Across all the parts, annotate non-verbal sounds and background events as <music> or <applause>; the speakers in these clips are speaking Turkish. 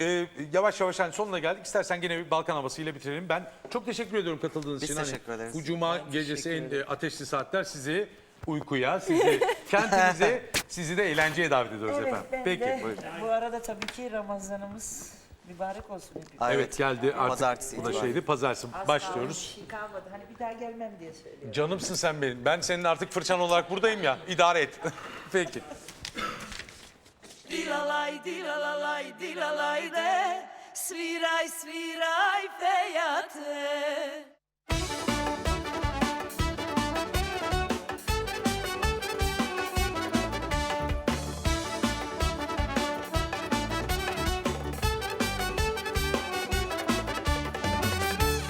Ee, yavaş yavaş hani sonuna geldik. İstersen gene bir Balkan havasıyla bitirelim. Ben çok teşekkür ediyorum katıldığınız Biz için. Hani teşekkür ederiz. Bu cuma gecesi en e, ateşli saatler sizi uykuya, sizi <laughs> kentinize, sizi de eğlenceye davet ediyoruz Evet, efendim. ben Peki. de buyurun. bu arada tabii ki Ramazanımız mübarek olsun hepimize. Ay, Evet, geldi artık. Pazartesi bu da itibariyle. şeydi. Pazartesi Az başlıyoruz. bir şey kalmadı. Hani bir daha gelmem diye söylüyorum. Canımsın sen benim. Ben senin artık fırçan olarak buradayım ya. İdare et. <laughs> Peki. Dilalaj, dilalalaj, dilalaj de. Sviraj, sviraj fejate.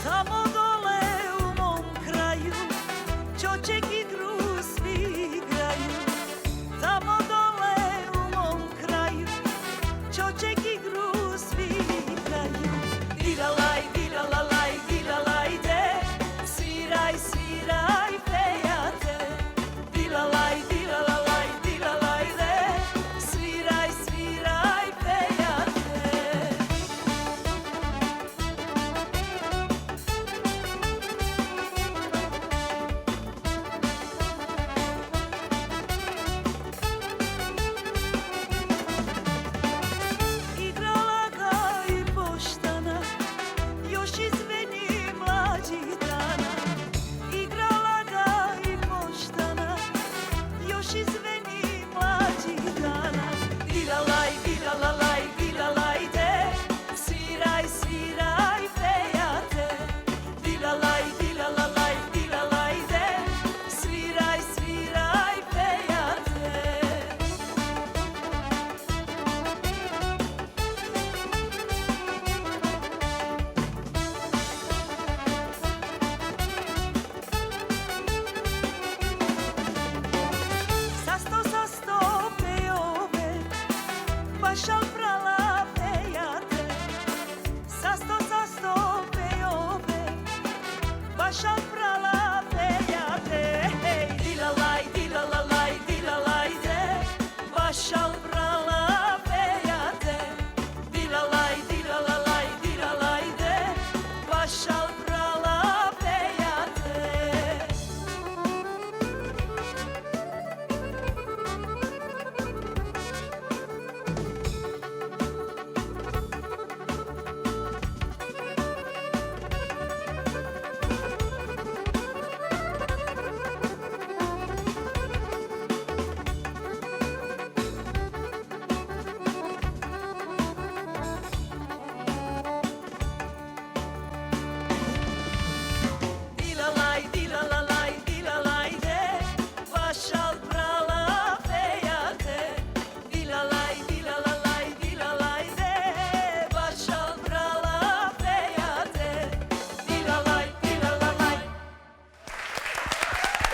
Tamo dole u mom kraju Čoček i i shall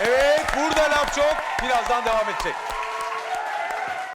Evet burada laf çok. Birazdan devam edecek.